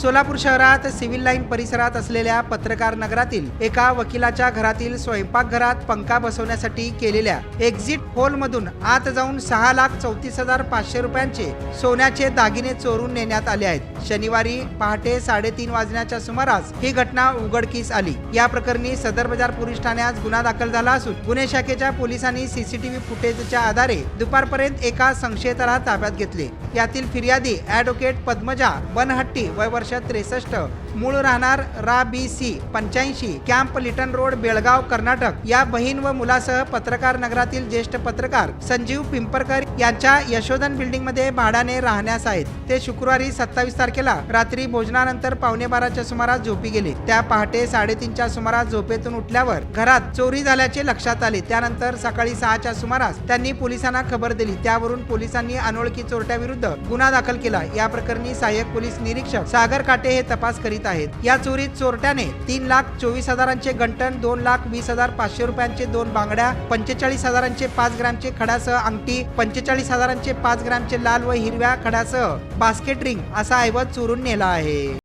सोलापूर शहरात civil line परिसरात असलेल्या पत्रकार नगरातील एका वकिलाच्या घरातील स्वयंपाकघरात पंखा बसवण्यासाठी केलेल्या एक्झिट होलमधून आत जाऊन सहा लाख चौतीस हजार पाचशे रुपयांचे सोन्याचे दागिने चोरून नेण्यात आले आहेत. शनिवारी पहाटे साडेतीन वाजण्याच्या सुमारास ही घटना उघडकीस आली. या प्रकरणी सदर बाजार पोलीस ठाण्यात गुन्हा दाखल झाला असून गुन्हे शाखेच्या पोलिसांनी सीसीटीव्ही फुटेजच्या आधारे दुपारपर्यंत एका संशयिताला ताब्यात घेतले. यातील फिर्यादी ऍडव्होकेट पद्मजा बनहट्टी वय वर्ष त्रेसष्ट. मूळ राहणार रा बी सी पंच्याऐंशी. Camp Litton road Belgaum Karnataka. या बहीण व मुलासह पत्रकार नगरातील ज्येष्ठ पत्रकार संजीव पिंपरकर यांच्या यशोधन बिल्डिंगमध्ये भाड्याने राहण्यास आहेत. ते शुक्रवारी सत्तावीस तारखेला रात्री भोजनानंतर पावणे बाराच्या सुमारास झोपी गेले. त्या पहाटे साडेतीनच्या सुमारास झोपेतून उठल्यावर घरात चोरी झाल्याचे लक्षात आले. त्यानंतर सकाळी सहाच्या सुमारास त्यांनी पोलिसांना खबर दिली. त्यावरून पोलिसांनी अनोळखी चोरट्याविरुद्ध गुन्हा दाखल केला. या प्रकरणी सहाय्यक पोलीस निरीक्षक सागर काटे हे तपास करीत आहेत. या चोरीत चोरट्याने तीन लाख चोवीस हजारांचे गंटन दोन लाख वीस हजार पाचशे रुपयांचे दोन बांगड्या पंचेचाळीस हजारांचे पाच ग्रामचे खडासह अंगठी पंचेचाळीस हजारांचे पाच ग्रामचे लाल व हिरव्या खडासह बास्केट रिंग असा ऐवज चोरून नेला आहे.